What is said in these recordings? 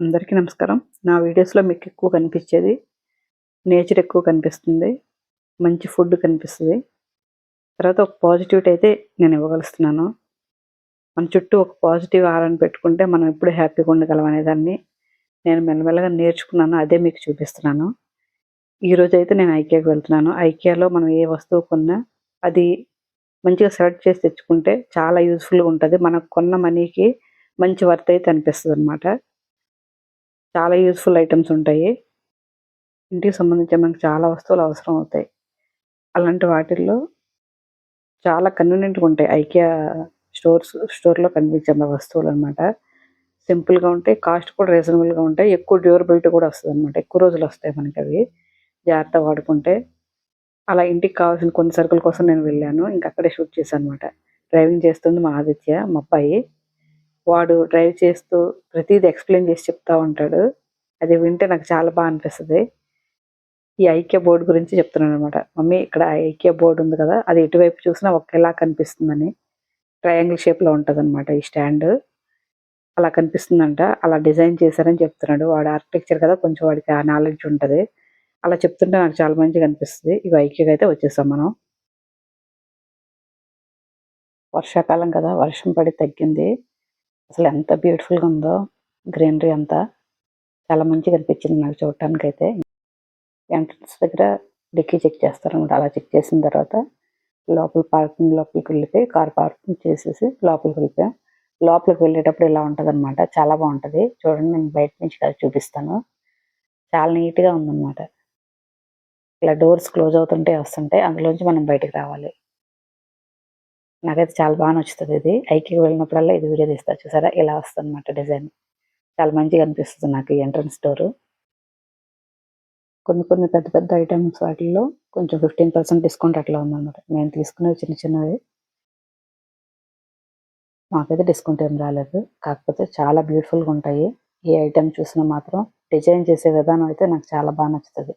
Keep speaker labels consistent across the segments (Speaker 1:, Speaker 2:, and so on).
Speaker 1: అందరికీ నమస్కారం. నా వీడియోస్లో మీకు ఎక్కువ కనిపించేది నేచర్ ఎక్కువ కనిపిస్తుంది. మంచి ఫుడ్ కనిపిస్తుంది. తర్వాత ఒక పాజిటివిటీ అయితే నేను ఇవ్వగలుస్తున్నాను. మన చుట్టూ ఒక పాజిటివ్ ఆరని పెట్టుకుంటే మనం ఎప్పుడు హ్యాపీగా ఉండగలం అనేదాన్ని నేను మెల్లమెల్లగా నేర్చుకున్నాను. అదే మీకు చూపిస్తున్నాను. ఈరోజు అయితే నేను ఐకియాకి వెళ్తున్నాను. ఐకియాలో మనం ఏ వస్తువు కొన్నా అది మంచిగా సెలెక్ట్ చేసి తెచ్చుకుంటే చాలా యూస్ఫుల్గా ఉంటుంది. మనకు కొన్న మనీకి మంచి వర్త్ అయితే అనిపిస్తుంది అనమాట చాలా యూస్ఫుల్ ఐటమ్స్ ఉంటాయి. ఇంటికి సంబంధించి మనకు చాలా వస్తువులు అవసరం అవుతాయి. అలాంటి వాటిల్లో చాలా కన్వీనియంట్గా ఉంటాయి. ఐకియా స్టోర్స్ స్టోర్లో కనిపించే వస్తువులు అనమాట సింపుల్గా ఉంటాయి కాస్ట్ కూడా రీజనబుల్గా ఉంటాయి. ఎక్కువ డ్యూరబిలిటీ కూడా వస్తుంది అనమాట ఎక్కువ రోజులు వస్తాయి మనకి అవి. జాగ్రత్త వాడుకుంటే. అలా ఇంటికి కావాల్సిన కొన్ని సరుకుల కోసం నేను వెళ్ళాను. ఇంకా అక్కడే షూట్ చేశాను అనమాట డ్రైవింగ్ చేస్తుంది మా ఆదిత్య మా అబ్బాయి. వాడు డ్రైవ్ చేస్తూ ప్రతిదీ ఎక్స్ప్లెయిన్ చేసి చెప్తా ఉంటాడు. అది వింటే నాకు చాలా బాగా అనిపిస్తుంది. ఈ ఐక్య బోర్డు గురించి చెప్తున్నాను అనమాట మమ్మీ ఇక్కడ ఐక్య బోర్డు ఉంది కదా అది ఎటువైపు చూసినా ఒకేలా కనిపిస్తుందని. ట్రయాంగిల్ షేప్లో ఉంటుంది అనమాట ఈ స్టాండ్. అలా కనిపిస్తుందంట. అలా డిజైన్ చేశారని చెప్తున్నాడు. వాడు ఆర్కిటెక్చర్ కదా కొంచెం వాడికి ఆ నాలెడ్జ్ ఉంటుంది. అలా చెప్తుంటే నాకు చాలా మంచిగా అనిపిస్తుంది. ఇవి ఐక్యగా అయితే వచ్చేసాం మనం. వర్షాకాలం కదా వర్షం పడి తగ్గింది. అసలు ఎంత బ్యూటిఫుల్గా ఉందో గ్రీనరీ అంతా చాలా మంచిగా అనిపించింది నాకు చూడటానికి అయితే ఎంట్రన్స్ దగ్గర డిక్కీ చెక్ చేస్తారనమాట అలా చెక్ చేసిన తర్వాత లోపల పార్కింగ్ లోపలికి వెళ్ళిపోయి కార్ పార్కింగ్ చేసేసి లోపలికి వెళ్ళిపోయాం. లోపలికి వెళ్ళేటప్పుడు ఇలా ఉంటుంది అనమాట చాలా బాగుంటుంది. చూడండి నేను బయట నుంచి కదా చూపిస్తాను. చాలా నీట్గా ఉందన్నమాట. ఇలా డోర్స్ క్లోజ్ అవుతుంటే వస్తుంటే అందులోంచి మనం బయటకు రావాలి. నాకైతే చాలా బాగా నచ్చుతుంది ఇది. ఐకి వెళ్ళినప్పుడల్లా ఇది వీడియో తీస్తా. చూసారా? ఇలా వస్తుంది అనమాట డిజైన్. చాలా మంచిగా అనిపిస్తుంది నాకు ఈ ఎంట్రన్స్ డోర్. కొన్ని కొన్ని పెద్ద పెద్ద ఐటమ్స్ వాటిల్లో కొంచెం ఫిఫ్టీన్ పర్సెంట్ డిస్కౌంట్ అట్లా ఉందన్నమాట. నేను తీసుకునేవి చిన్న చిన్నవి. మాకైతే డిస్కౌంట్ ఏం రాలేదు. కాకపోతే చాలా బ్యూటిఫుల్గా ఉంటాయి. ఏ ఐటమ్ చూసినా మాత్రం డిజైన్ చేసే విధానం అయితే నాకు చాలా బాగా నచ్చుతుంది.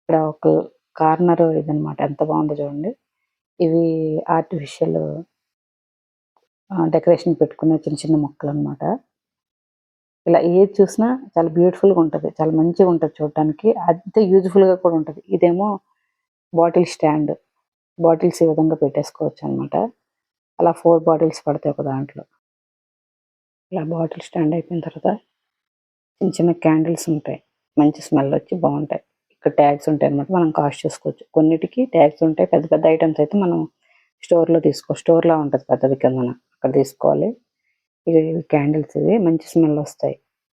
Speaker 1: ఇక్కడ ఒక కార్నర్ ఇదనమాట ఎంత బాగుందో చూడండి. ఇవి ఆర్టిఫిషియల్ డెకరేషన్ పెట్టుకునే చిన్న చిన్న మొక్కలు అనమాట ఇలా ఏది చూసినా చాలా బ్యూటిఫుల్గా ఉంటుంది. చాలా మంచిగా ఉంటుంది చూడటానికి అంతే యూజ్ఫుల్గా కూడా ఉంటుంది. ఇదేమో బాటిల్ స్టాండ్ బాటిల్స్ ఈ విధంగా పెట్టేసుకోవచ్చు అనమాట అలా ఫోర్ బాటిల్స్ పడతాయి ఒక దాంట్లో. ఇలా బాటిల్ స్టాండ్ అయిపోయిన తర్వాత చిన్న చిన్న క్యాండిల్స్ ఉంటాయి. మంచి స్మెల్ వచ్చి బాగుంటాయి. ఇక్కడ ట్యాగ్స్ ఉంటాయి అనమాట మనం కాస్ట్ చేసుకోవచ్చు. కొన్నిటికి ట్యాగ్స్ ఉంటాయి. పెద్ద పెద్ద ఐటమ్స్ అయితే మనం స్టోర్లో తీసుకో స్టోర్లో ఉంటుంది పెద్దది కింద అక్కడ తీసుకోవాలి. ఇది క్యాండిల్స్ ఇవి. మంచి స్మెల్ వస్తాయి.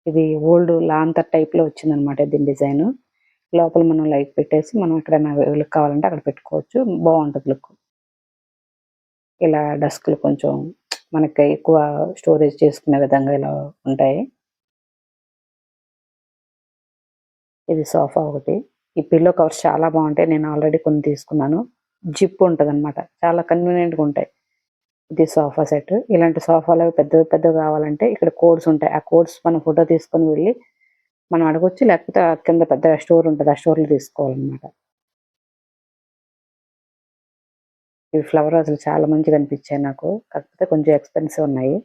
Speaker 1: ఇది ఓల్డ్ లాంతర్ టైప్లో వచ్చిందనమాట దీని డిజైన్ లోపల మనం లైట్ పెట్టేసి మనం ఎక్కడైనా లుక్ కావాలంటే అక్కడ పెట్టుకోవచ్చు. బాగుంటుంది లుక్ ఇలా డస్క్లు కొంచెం మనకి ఎక్కువ స్టోరేజ్ చేసుకునే విధంగా ఇలా ఉంటాయి. ఇది సోఫా ఒకటి. ఈ పిల్లో కవర్స్ చాలా బాగుంటాయి. నేను ఆల్రెడీ కొన్ని తీసుకున్నాను. జిప్ ఉంటుంది అనమాట చాలా కన్వీనియంట్గా ఉంటాయి. ఇది సోఫా సెట్. ఇలాంటి సోఫాలు పెద్ద పెద్దవి కావాలంటే ఇక్కడ కోడ్స్ ఉంటాయి. ఆ కోడ్స్ మనం ఫోటో తీసుకొని వెళ్ళి మనం అడగొచ్చు. లేకపోతే కింద పెద్ద స్టోర్ ఉంటుంది. ఆ స్టోర్లో తీసుకోవాలన్నమాట. ఇవి ఫ్లవర్ అసలు చాలా మంచిగా అనిపించాయి నాకు. కాకపోతే కొంచెం ఎక్స్పెన్సివ్ ఉన్నాయి.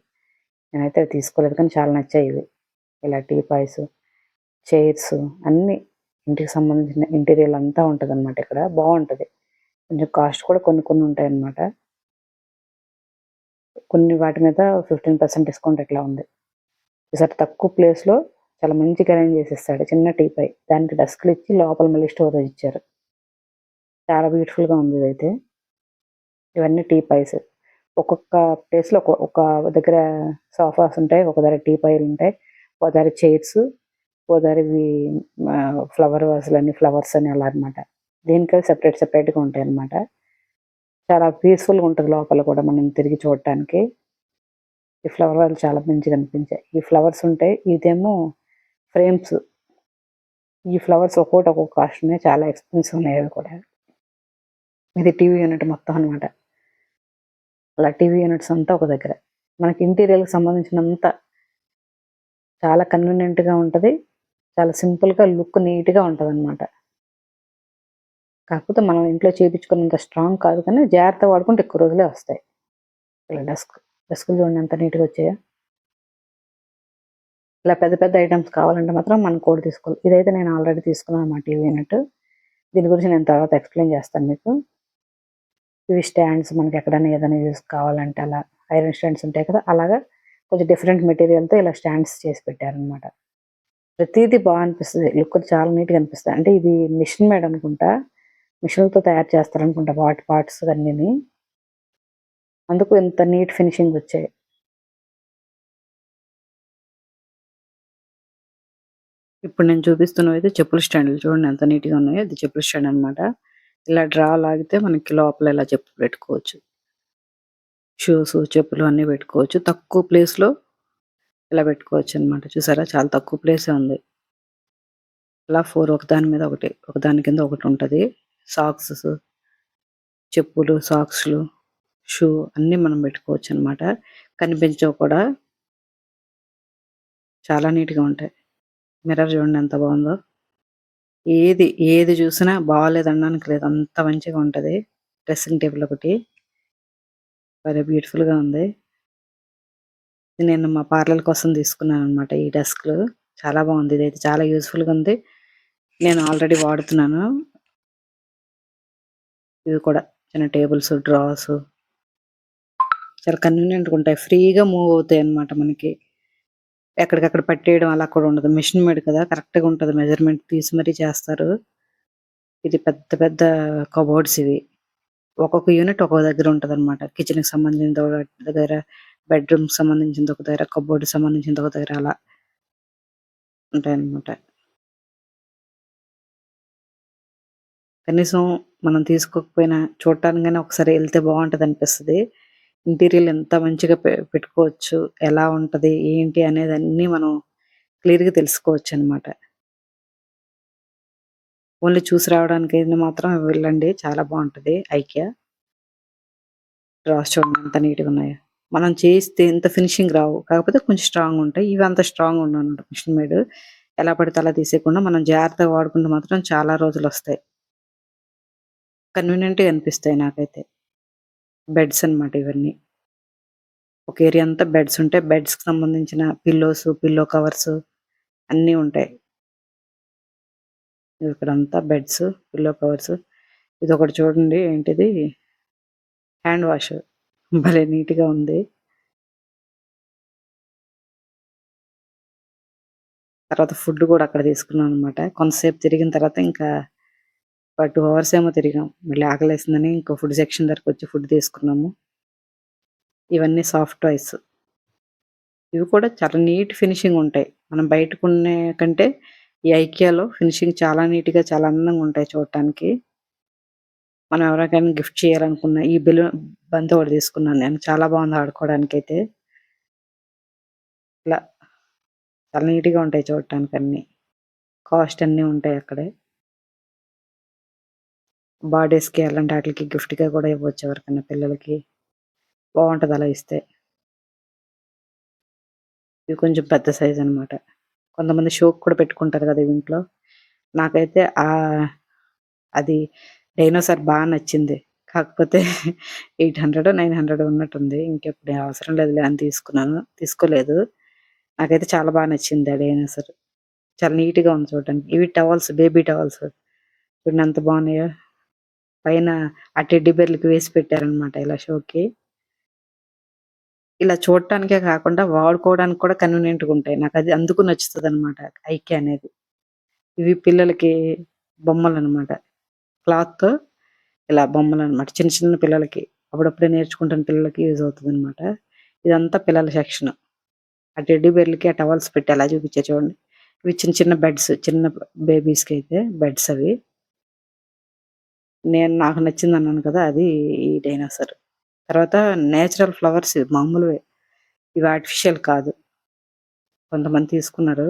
Speaker 1: నేనైతే తీసుకోలేదు కానీ చాలా నచ్చాయి ఇవి. ఇలా టీ పాయ్స్ చైర్స్ అన్నీ ఇంటికి సంబంధించిన ఇంటీరియర్ అంతా ఉంటుంది అనమాట ఇక్కడ. బాగుంటుంది కొంచెం కాస్ట్ కూడా కొన్ని కొన్ని ఉంటాయి అన్నమాట కొన్ని వాటి మీద ఫిఫ్టీన్ పర్సెంట్ డిస్కౌంట్ ఎట్లా ఉంది. ఈసారి తక్కువ ప్లేస్లో చాలా మంచిగా అరేంజ్ చేసేస్తాడు. చిన్న టీపై దానికి డస్క్లు ఇచ్చి లోపల మళ్ళీ స్టోరేజ్ ఇచ్చారు. చాలా బ్యూటిఫుల్గా ఉంది ఇదైతే. ఇవన్నీ టీ పైస్ ఒక్కొక్క ప్లేస్లో ఒక దగ్గర సోఫాస్ ఉంటాయి ఒక దగ్గర టీ పైలు ఉంటాయి ఒక దగ్గర చైర్స్ గోదావరి ఫ్లవర్ వాసులు అన్ని ఫ్లవర్స్ అని అలా అనమాట దీనికి సెపరేట్ సెపరేట్గా ఉంటాయి అనమాట చాలా పీస్ఫుల్గా ఉంటుంది లోపల కూడా మనం తిరిగి చూడటానికి. ఈ ఫ్లవర్ వాళ్ళు చాలా మంచిగా అనిపించాయి. ఈ ఫ్లవర్స్ ఉంటాయి ఇదేమో ఫ్రేమ్స్ ఈ ఫ్లవర్స్ ఒక్కొక్కటి ఒక్కొక్క కాస్ట్ ఉన్నాయి చాలా ఎక్స్పెన్సివ్ ఉన్నాయి అవి కూడా. ఇది టీవీ యూనిట్ మొత్తం అనమాట అలా టీవీ యూనిట్స్ అంతా ఒక దగ్గర. మనకి ఇంటీరియర్కి సంబంధించినంత చాలా కన్వీనియంట్గా ఉంటుంది. చాలా సింపుల్గా లుక్ నీట్గా ఉంటుంది అనమాట కాకపోతే మనం ఇంట్లో చేయించుకున్నంత స్ట్రాంగ్ కాదు కానీ జాగ్రత్త వాడుకుంటే ఎక్కువ రోజులే వస్తాయి. ఇలా డస్క్ డస్క్ చూడండి ఎంత నీట్గా వచ్చాయో. ఇలా పెద్ద పెద్ద ఐటమ్స్ కావాలంటే మాత్రం మనం కోడ్ తీసుకోవాలి. ఇదైతే నేను ఆల్రెడీ తీసుకున్నాను అన్నమాట ఇవి అన్నట్టు దీని గురించి నేను తర్వాత ఎక్స్ప్లెయిన్ చేస్తాను మీకు. ఇవి స్టాండ్స్ మనకి ఎక్కడైనా ఏదైనా యూస్ కావాలంటే అలా ఐరన్ స్టాండ్స్ ఉంటాయి కదా అలాగా కొంచెం డిఫరెంట్ మెటీరియల్తో ఇలా స్టాండ్స్ చేసి పెట్టారనమాట ప్రతిదీ బాగా అనిపిస్తుంది లుక్ చాలా నీట్గా అనిపిస్తుంది. అంటే ఇది మిషన్ మేడ్ అనుకుంటా. మిషన్తో తయారు చేస్తారనుకుంటా వాటి పార్ట్స్ అన్నీ అందుకు ఇంత నీట్ ఫినిషింగ్ వచ్చాయి. ఇప్పుడు నేను చూపిస్తున్నవి అయితే చెప్పుల స్టాండ్లు చూడండి. ఎంత నీట్గా ఉన్నాయో ఇది చెప్పుల స్టాండ్ అన్నమాట. ఇలా డ్రా లాగితే మనకి లోపల ఇలా చెప్పులు పెట్టుకోవచ్చు. షూస్ చెప్పులు అన్నీ పెట్టుకోవచ్చు. తక్కువ ప్లేస్లో ఇలా పెట్టుకోవచ్చు అన్నమాట చూసారా? చాలా తక్కువ ప్లేసే ఉంది. ఇలా ఫోర్ ఒకదాని మీద ఒకటి ఒకదాని కింద ఒకటి ఉంటుంది. సాక్స్ చెప్పులు సాక్స్లు షూ అన్నీ మనం పెట్టుకోవచ్చు అన్నమాట కనిపించవు కూడా. చాలా నీట్గా ఉంటాయి. మిర్రర్ చూడండి ఎంత బాగుందో. ఏది ఏది చూసినా బాగాలేదనడానికి లేదు. అంత మంచిగా ఉంటుంది. డ్రెస్సింగ్ టేబుల్ ఒకటి. వెరీ బ్యూటిఫుల్గా ఉంది. నేను మా పార్లర్ కోసం తీసుకున్నాను అనమాట ఈ డెస్క్ చాలా బాగుంది. ఇది అయితే చాలా యూస్ఫుల్గా ఉంది. నేను ఆల్రెడీ వాడుతున్నాను. ఇవి కూడా చిన్న టేబుల్స్ డ్రాస్ చాలా కన్వీనియంట్గా ఉంటాయి. ఫ్రీగా మూవ్ అవుతాయి అన్నమాట మనకి. ఎక్కడికక్కడ పట్టేయడం అలా కూడా ఉండదు. మిషన్ మేడ్ కదా కరెక్ట్గా ఉంటుంది. మెజర్మెంట్ తీసి మరీ చేస్తారు. ఇది పెద్ద పెద్ద కబోర్డ్స్ ఇవి. ఒక్కొక్క యూనిట్ ఒక్కొక్క దగ్గర ఉంటది అనమాట కిచెన్కి సంబంధించిన దగ్గర బెడ్రూమ్కి ఒక దగ్గర కబోర్డ్ సంబంధించిన ఒక దగ్గర అలా ఉంటాయన్నమాట. కనీసం మనం తీసుకోకపోయినా చూడటానికైనా ఒకసారి వెళ్తే బాగుంటది అనిపిస్తుంది ఇంటీరియర్ ఎంత మంచిగా పె- పెట్టుకోవచ్చు ఎలా ఉంటది ఏంటి అనేది అన్ని మనం క్లియర్గా తెలుసుకోవచ్చు అన్నమాట ఓన్లీ చూసి రావడానికి అయితే మాత్రం వెళ్ళండి చాలా బాగుంటది. ఐక్యా. డ్రాస్ చూడండి ఎంత నీట్గా ఉన్నాయో. మనం చేస్తే ఇంత ఫినిషింగ్ రావు. కాకపోతే కొంచెం స్ట్రాంగ్ ఉంటాయి. ఇవి అంత స్ట్రాంగ్ ఉండవు మిషన్ మేడ్ ఎలా పడితే అలా తీసేయకుండా మనం జాగ్రత్తగా వాడుకుంటే మాత్రం చాలా రోజులు వస్తాయి. కన్వీనియంట్గా అనిపిస్తాయి నాకైతే. బెడ్స్ అన్నమాట ఇవన్నీ. ఒక ఏరియా అంతా బెడ్స్ ఉంటాయి. బెడ్స్కి సంబంధించిన పిల్లోస్ పిల్లో కవర్స్ అన్నీ ఉంటాయి. ఇక్కడంతా బెడ్స్ పిల్లో కవర్స్ ఇది ఒకటి చూడండి. ఏంటిది? హ్యాండ్ వాష్ భలే నీట్గా ఉంది. తర్వాత ఫుడ్ కూడా అక్కడ తీసుకున్నాం అనమాట కొంతసేపు తిరిగిన తర్వాత ఇంకా టూ అవర్స్ ఏమో తిరిగాం. మళ్ళీ ఆకలేసిందని ఇంకో ఫుడ్ సెక్షన్ దగ్గరకు వచ్చి ఫుడ్ తీసుకున్నాము. ఇవన్నీ సాఫ్ట్ టాయ్స్ ఇవి కూడా చాలా నీట్ ఫినిషింగ్ ఉంటాయి. మనం బయట కొనే కంటే ఈ ఐకియాలో ఫినిషింగ్ చాలా నీట్గా చాలా అందంగా ఉంటాయి చూడటానికి. మనం ఎవరికైనా గిఫ్ట్ చేయాలనుకున్న ఈ బెలూన్ బంతి ఒకటి తీసుకున్నాను నేను. చాలా బాగుంది ఆడుకోవడానికి అయితే ఇలా చాలా నీట్గా ఉంటాయి చూడటానికి అన్ని. కాస్ట్ అన్ని ఉంటాయి అక్కడే. బర్త్డేస్కి అలాంటి వాటికి గిఫ్ట్గా కూడా ఇవ్వచ్చు ఎవరికైనా పిల్లలకి. బాగుంటుంది అలా ఇస్తే. ఇవి కొంచెం పెద్ద సైజ్ అన్నమాట. కొంతమంది షోకి కూడా పెట్టుకుంటారు కదా ఇంట్లో. నాకైతే అది డైనోసార్ బాగా నచ్చింది. కాకపోతే ఎయిట్ హండ్రెడ్ నైన్ హండ్రెడ్ ఉన్నట్టుంది. ఇంకెప్పుడు అవసరం లేదులే అని తీసుకున్నాను. తీసుకోలేదు. నాకైతే చాలా బాగా నచ్చింది ఆ సరే. చాలా నీట్గా ఉంది చూడడానికి. ఇవి టవల్స్ బేబీ టవల్స్. చూడండి ఎంత బాగున్నాయో. పైన ఆ టెడ్డీ బెర్లకి వేసి పెట్టారనమాట ఇలా షోకి. ఇలా చూడటానికే కాకుండా వాడుకోవడానికి కూడా కన్వీనియంట్గా ఉంటాయి. నాకు అది అందుకు నచ్చుతుంది అనమాట ఐకే అనేది. ఇవి పిల్లలకి బొమ్మలు అనమాట క్లాత్తో ఇలా బొమ్మలు అనమాట చిన్న చిన్న పిల్లలకి అప్పుడప్పుడే నేర్చుకుంటున్న పిల్లలకి యూజ్ అవుతుంది అనమాట ఇదంతా పిల్లల సెక్షన్. ఆ టెడ్డీ బేర్లకి ఆ టవల్స్ పెట్టి అలా చూపించే చూడండి. ఇవి చిన్న చిన్న బెడ్స్ చిన్న బేబీస్కి అయితే బెడ్స్ అవి. నేను నాకు నచ్చింది అన్నాను కదా అది ఈ డైనోసార్. తర్వాత నేచురల్ ఫ్లవర్స్ మామూలువే. ఇవి ఆర్టిఫిషియల్ కాదు. కొంతమంది తీసుకున్నారు.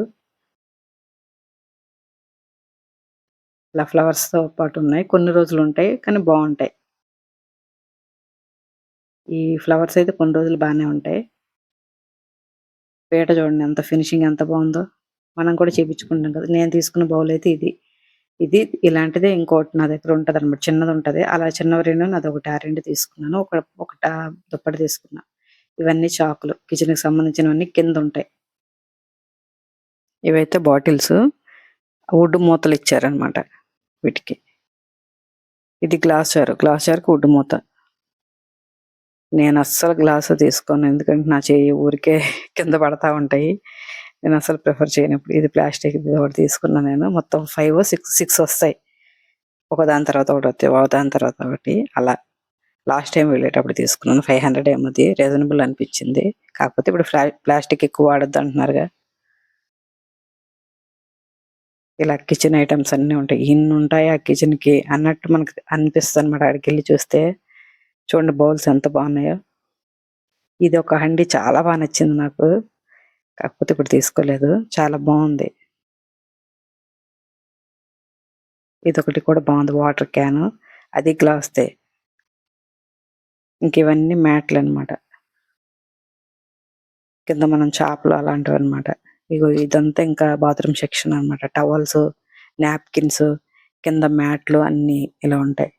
Speaker 1: ఇలా ఫ్లవర్స్తో పాటు ఉన్నాయి. కొన్ని రోజులు ఉంటాయి కానీ బాగుంటాయి. ఈ ఫ్లవర్స్ అయితే కొన్ని రోజులు బాగానే ఉంటాయి. పీట చూడండి ఎంత ఫినిషింగ్ ఎంత బాగుందో. మనం కూడా చేపించుకుంటాం కదా. నేను తీసుకున్న బౌల్ అయితే ఇది. ఇది ఇలాంటిదే ఇంకోటి నా దగ్గర ఉంటది అనమాట చిన్నది ఉంటది. అలా చిన్నవి రెండు నాది ఒకటి ఆ రెండు తీసుకున్నాను. ఒక ఒకట దుప్పటి తీసుకున్నా. ఇవన్నీ చాకులు. కిచెన్కి సంబంధించినవన్నీ కింద ఉంటాయి. ఇవైతే బాటిల్స్. వుడ్ మూతలు ఇచ్చారనమాట వీటికి. ఇది గ్లాస్ జార్ గ్లాస్ జార్కి వుడ్ మూత. నేను అస్సలు గ్లాసు తీసుకోను. ఎందుకంటే నా చేయి ఊరికే కింద పడతా ఉంటాయి. నేను అసలు ప్రిఫర్ చేయనప్పుడు ఇది ప్లాస్టిక్ ఒకటి తీసుకున్నా నేను. మొత్తం ఫైవ్ సిక్స్ సిక్స్ వస్తాయి. ఒకదాని తర్వాత ఒకటి వస్తాయి. ఒకదాని తర్వాత ఒకటి. అలా. లాస్ట్ టైం వెళ్ళేటప్పుడు తీసుకున్నాను. ఫైవ్ హండ్రెడ్ ఏమది రీజనబుల్ అనిపించింది. కాకపోతే ఇప్పుడు ప్లాస్టిక్ ఎక్కువ వాడద్దు అంటున్నారుగా. ఇలా కిచెన్ ఐటమ్స్ అన్నీ ఉంటాయి. ఇన్ని ఉంటాయి ఆ కిచెన్కి అన్నట్టు మనకి అనిపిస్తుంది అనమాట అక్కడికి వెళ్ళి చూస్తే చూడండి బౌల్స్ ఎంత బాగున్నాయో. ఇది ఒక హండి చాలా బాగా నచ్చింది నాకు. కాకపోతే ఇప్పుడు తీసుకోలేదు. చాలా బాగుంది. ఇది ఒకటి కూడా బాగుంది. Water can. అది గ్లాస్దే. ఇంక ఇవన్నీ మ్యాట్లు అన్నమాట కింద మనం చేపలు అలాంటివి అన్నమాట ఇగో ఇదంతా ఇంకా బాత్రూమ్ సెక్షన్ అన్నమాట. టవల్స్ నాప్కిన్స్ కింద మ్యాట్లు అన్ని ఇలా ఉంటాయి.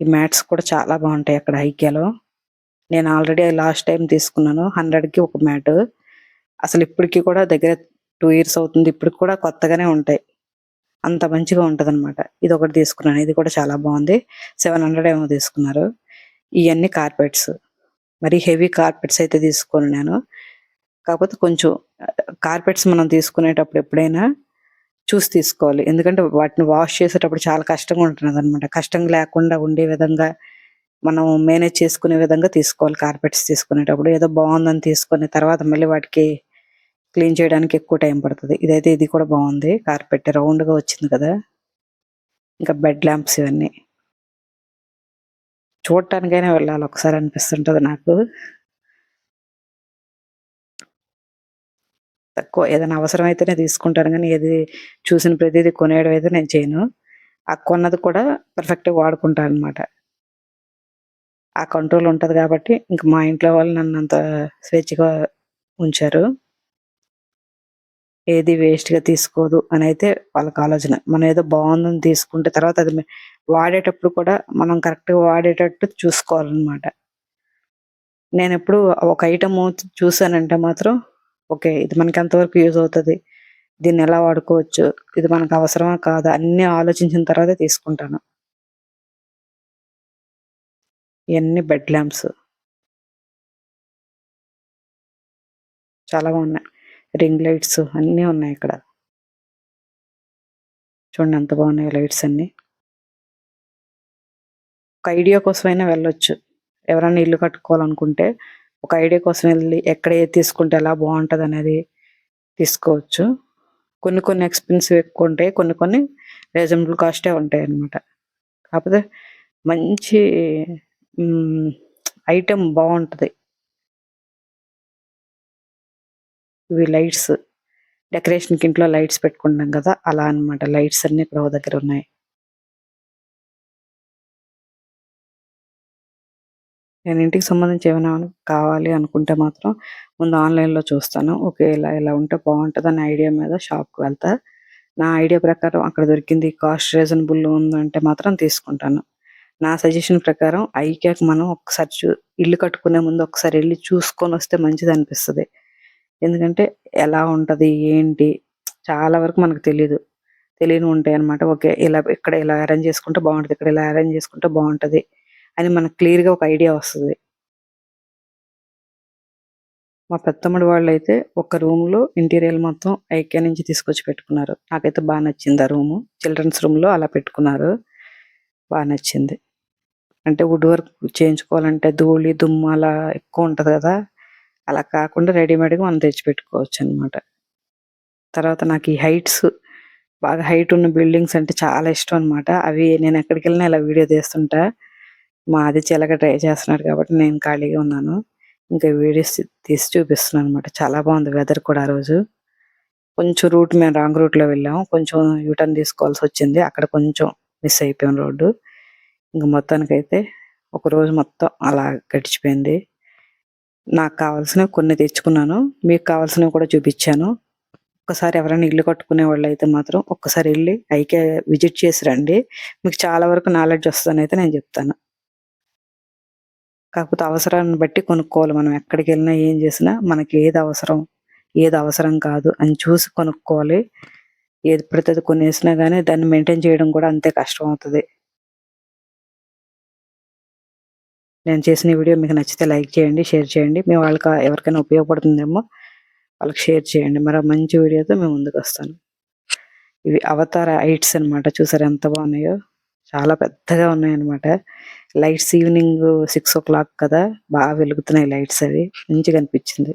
Speaker 1: ఈ మ్యాట్స్ కూడా చాలా బాగుంటాయి అక్కడ ఐక్యాలో. నేను ఆల్రెడీ లాస్ట్ టైం తీసుకున్నాను. హండ్రెడ్కి ఒక మ్యాట్. అసలు ఇప్పటికీ కూడా దగ్గర టూ ఇయర్స్ అవుతుంది. ఇప్పటికి కూడా కొత్తగానే ఉంటాయి. అంత మంచిగా ఉంటుంది అనమాట ఇది ఒకటి తీసుకున్నాను. ఇది కూడా చాలా బాగుంది. సెవెన్ హండ్రెడ్ ఏమో తీసుకున్నారు. ఇవన్నీ కార్పెట్స్. మరి హెవీ కార్పెట్స్ అయితే తీసుకోను నేను. కాకపోతే కొంచెం కార్పెట్స్ మనం తీసుకునేటప్పుడు ఎప్పుడైనా చూసి తీసుకోవాలి. ఎందుకంటే వాటిని వాష్ చేసేటప్పుడు చాలా కష్టంగా ఉంటున్నది అనమాట కష్టం లేకుండా ఉండే విధంగా మనం మేనేజ్ చేసుకునే విధంగా తీసుకోవాలి కార్పెట్స్ తీసుకునేటప్పుడు. ఏదో బాగుందని తీసుకుని తర్వాత మళ్ళీ వాటికి క్లీన్ చేయడానికి ఎక్కువ టైం పడుతుంది. ఇదైతే ఇది కూడా బాగుంది. కార్పెట్ రౌండ్గా వచ్చింది కదా. ఇంకా బెడ్ ల్యాంప్స్ ఇవన్నీ. చూడటానికైనా వెళ్ళాలి. ఒకసారి అనిపిస్తుంటుంది నాకు. తక్కువ. ఏదైనా అవసరం అయితేనే తీసుకుంటాను. కానీ ఏది చూసిన ప్రతిదీ కొనేయడం అయితే నేను చేయను. ఆ కొన్నది కూడా పర్ఫెక్ట్గా వాడుకుంటాను అనమాట ఆ కంట్రోల్ ఉంటుంది కాబట్టి ఇంక మా ఇంట్లో వాళ్ళు నన్ను అంత స్వేచ్ఛగా ఉంచారు. ఏది వేస్ట్గా తీసుకోదు అని అయితే వాళ్ళకి ఆలోచన. మనం ఏదో బాగుందని తీసుకుంటే తర్వాత అది వాడేటప్పుడు కూడా మనం కరెక్ట్గా వాడేటట్టు చూసుకోవాలన్నమాట. నేను ఎప్పుడు ఒక ఐటమ్ చూసానంటే మాత్రం ఓకే ఇది మనకి ఎంతవరకు యూజ్ అవుతుంది? దీన్ని ఎలా వాడుకోవచ్చు? ఇది మనకు అవసరమా కాదా? అన్ని ఆలోచించిన తర్వాత తీసుకుంటాను. ఇవన్నీ బెడ్ ల్యాంప్స్. చాలా బాగున్నాయి. రింగ్ లైట్స్ అన్నీ ఉన్నాయి ఇక్కడ. చూడండి ఎంత బాగున్నాయి లైట్స్ అన్ని. ఒక ఐడియా కోసమైనా వెళ్ళొచ్చు. ఎవరైనా ఇల్లు కట్టుకోవాలనుకుంటే ఒక ఐడియా కోసం వెళ్ళి ఎక్కడ ఏది తీసుకుంటే ఎలా బాగుంటుంది అనేది తీసుకోవచ్చు. కొన్ని కొన్ని ఎక్స్పెన్సివ్ ఎక్కువ ఉంటాయి కొన్ని కొన్ని రీజనబుల్ కాస్టే ఉంటాయి అన్నమాట. కాకపోతే మంచి ఐటెం బాగుంటది. ఇవి లైట్స్. డెకరేషన్కి ఇంట్లో లైట్స్ పెట్టుకుంటాం కదా అలా అన్నమాట. లైట్స్ అన్ని ఇక్కడ దగ్గర ఉన్నాయి. నేను ఇంటికి సంబంధించి ఏమైనా కావాలి అనుకుంటే మాత్రం ముందు ఆన్లైన్లో చూస్తాను. ఓకే ఇలా ఇలా ఉంటే బాగుంటది అనే ఐడియా మీద షాప్కి వెళ్తా. నా ఐడియా ప్రకారం అక్కడ దొరికింది కాస్ట్ రీజనబుల్ ఉందంటే మాత్రం తీసుకుంటాను. నా సజెషన్ ప్రకారం ఐక్యాక్ మనం ఒకసారి చూ- ఇల్లు కట్టుకునే ముందు ఒకసారి వెళ్ళి చూసుకొని వస్తే మంచిది అనిపిస్తుంది. ఎందుకంటే ఎలా ఉంటది ఏంటి చాలా వరకు మనకు తెలియదు తెలియని ఉంటాయి అన్నమాట ఓకే ఇలా ఇక్కడ ఇలా అరేంజ్ చేసుకుంటే బాగుంటది ఇక్కడ ఇలా అరేంజ్ చేసుకుంటే బాగుంటది. అని మనకు క్లియర్గా ఒక ఐడియా వస్తుంది. మా పెద్దమ్మడి వాళ్ళు అయితే ఒక రూమ్లో ఇంటీరియర్ మొత్తం ఐక్యా నుంచి తీసుకొచ్చి పెట్టుకున్నారు. నాకైతే బాగా నచ్చింది ఆ రూమ్. చిల్డ్రన్స్ రూమ్లో అలా పెట్టుకున్నారు. బాగా నచ్చింది. అంటే వుడ్ వర్క్ చేయించుకోవాలంటే ధూళి దుమ్ము అలా ఎక్కువ ఉంటుంది కదా! అలా కాకుండా రెడీమేడ్గా మనం తెచ్చి పెట్టుకోవచ్చు అన్నమాట తర్వాత నాకు ఈ హైట్స్ బాగా హైట్ ఉన్న బిల్డింగ్స్ అంటే చాలా ఇష్టం అనమాట అవి నేను ఎక్కడికి వెళ్ళినా ఇలా వీడియో తీస్తుంటా. మా అది చిలక ట్రై చేస్తున్నాడు కాబట్టి నేను ఖాళీగా ఉన్నాను. ఇంకా వీడియోస్ తీసి చూపిస్తున్నాను అనమాట చాలా బాగుంది వెదర్ కూడా ఆ రోజు. కొంచెం రూట్ మేము రాంగ్ రూట్లో వెళ్ళాము. కొంచెం యూటర్న్ తీసుకోవాల్సి వచ్చింది. అక్కడ కొంచెం మిస్ అయిపోయాం రోడ్డు ఇంకా మొత్తానికైతే ఒక రోజు మొత్తం అలా గడిచిపోయింది. నాకు కావాల్సినవి కొన్ని తెచ్చుకున్నాను. మీకు కావాల్సినవి కూడా చూపించాను. ఒక్కసారి ఎవరైనా ఇల్లు కట్టుకునే వాళ్ళు అయితే మాత్రం ఒక్కసారి వెళ్ళి ఐకే విజిట్ చేసి రండి. మీకు చాలా వరకు నాలెడ్జ్ వస్తుందని అయితే నేను చెప్తాను. కాకపోతే అవసరాన్ని బట్టి కొనుక్కోవాలి మనం. ఎక్కడికి వెళ్ళినా ఏం చేసినా మనకి ఏది అవసరం ఏది అవసరం కాదు అని చూసి కొనుక్కోవాలి. ఏది పడితే అది కొనేసినా కానీ దాన్ని మెయింటైన్ చేయడం కూడా అంతే కష్టం అవుతుంది. నేను చేసిన వీడియో మీకు నచ్చితే లైక్ చేయండి షేర్ చేయండి. మీ వాళ్ళకి ఎవరికైనా ఉపయోగపడుతుందేమో వాళ్ళకి షేర్ చేయండి. మరో మంచి వీడియోతో మేము ముందుకు వస్తాను. ఇవి అవతార ఐట్స్ అన్నమాట. చూసారు ఎంత బాగున్నాయో? చాలా పెద్దగా ఉన్నాయి అన్నమాట lights evening six o'clock కదా బాగా వెలుగుతున్నాయి లైట్స్ అవి. మంచిగా అనిపించింది.